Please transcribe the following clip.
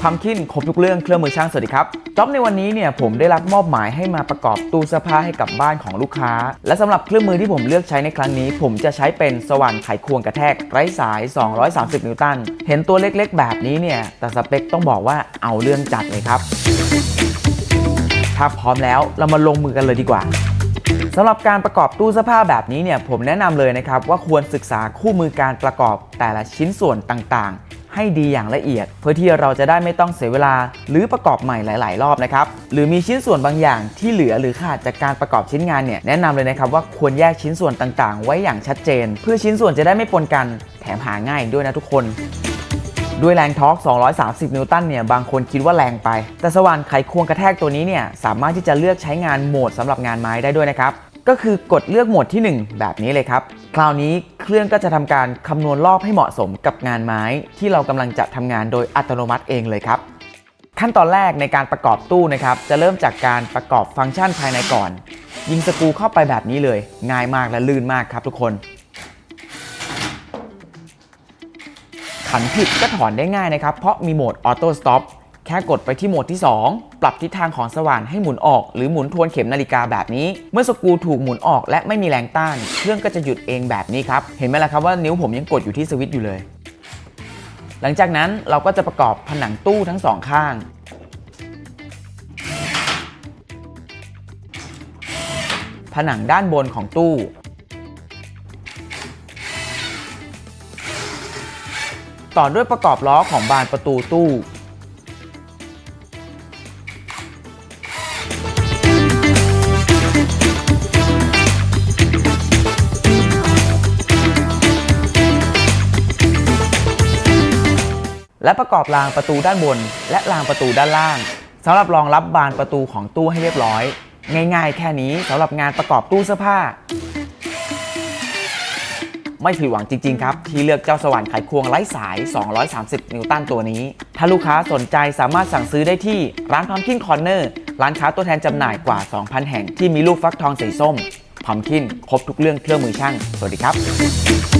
พัมคินครบทุกเรื่องเครื่องมือช่างสวัสดีครับจ็อบในวันนี้เนี่ยผมได้รับมอบหมายให้มาประกอบตู้เสื้อผ้าให้กับบ้านของลูกค้า และสำหรับเครื่องมือที่ผมเลือกใช้ในครั้งนี้ ผมจะใช้เป็นสว่านไขควงกระแทกไร้สาย 230 นิวตัน เห็นตัวเล็กๆ แบบนี้เนี่ยแต่สเปคต้องบอกว่าเอาเรื่องจัดเลยครับ ถ้าพร้อมแล้วเรามาลงมือกันเลยดีกว่าสำหรับการประกอบตู้เสื้อผ้าแบบนี้เนี่ยผมแนะนำเลยนะครับว่าควรศึกษาคู่มือการประกอบแต่ละชิ้นส่วนต่างๆ ให้ดีอย่างละเอียด เพื่อที่เราจะได้ไม่ต้องเสียเวลา หรือประกอบใหม่หลาย ๆ รอบนะครับหรือมีชิ้นส่วนบางอย่างที่เหลือหรือขาดจากการประกอบชิ้นงานเนี่ยแนะนำเลยนะครับว่าควรแยกชิ้นส่วนต่าง ๆ ไว้อย่างชัดเจน เพื่อชิ้นส่วนจะได้ไม่ปนกันแถมหาง่ายด้วยนะทุกคนด้วยแรงทอร์ก230 นิวตันเนี่ย บางคนคิดว่าแรงไป แต่สว่านไขควงกระแทกตัวนี้เนี่ย สามารถที่จะเลือกใช้งานโหมดสำหรับงานไม้ได้ด้วยนะครับ ก็คือกดเลือกโหมดที่ 1 แบบนี้เลยครับ คราวนี้เครื่องก็จะทำการคำนวณรอบให้เหมาะสมกับงานไม้ ที่เรากำลังจะทำงานโดยอัตโนมัติเองเลยครับ ขั้นตอนแรกในการประกอบตู้นะครับ จะเริ่มจากการประกอบฟังก์ชันภายในก่อน ยิงสกูเข้าไปแบบนี้เลย ง่ายมากและลื่นมากครับทุกคน ขันผิดก็ถอนได้ง่ายนะครับ เพราะมีโหมดออโต้สต็อป ค่กดไปที่โหมดที่ 2 ปรับทิศทางของสว่านให้หมุนออก หรือหมุนทวนเข็มนาฬิกาแบบนี้ เมื่อสกรูถูกหมุนออกและไม่มีแรงต้าน เครื่องก็จะหยุดเองแบบนี้ครับ เห็นไหมล่ะครับว่านิ้วผมยังกดอยู่ที่สวิตช์อยู่เลย หลังจากนั้นเราก็จะประกอบผนังตู้ทั้งสองข้างผนังด้านบนของตู้ ต่อด้วยประกอบล้อของบานประตูตู้ และประกอบรางประตูด้านบน และรางประตูด้านล่างสำหรับรองรับบานประตูของตู้ให้เรียบร้อย ง่ายๆ แค่นี้สำหรับงานประกอบตู้เสื้อผ้า ไม่ผิดหวังจริง ๆ ครับ ที่เลือกเจ้าสว่านไขควงไร้สาย 230 นิวตันตัวนี้ ถ้าลูกค้าสนใจสามารถสั่งซื้อได้ที่ร้านพัมคินคอร์เนอร์ร้านค้าตัวแทนจำหน่ายกว่า 2,000 แห่งที่มีลูกฟักทองสีส้มพัมคินครบทุกเรื่องเครื่องมือช่าง สวัสดีครับ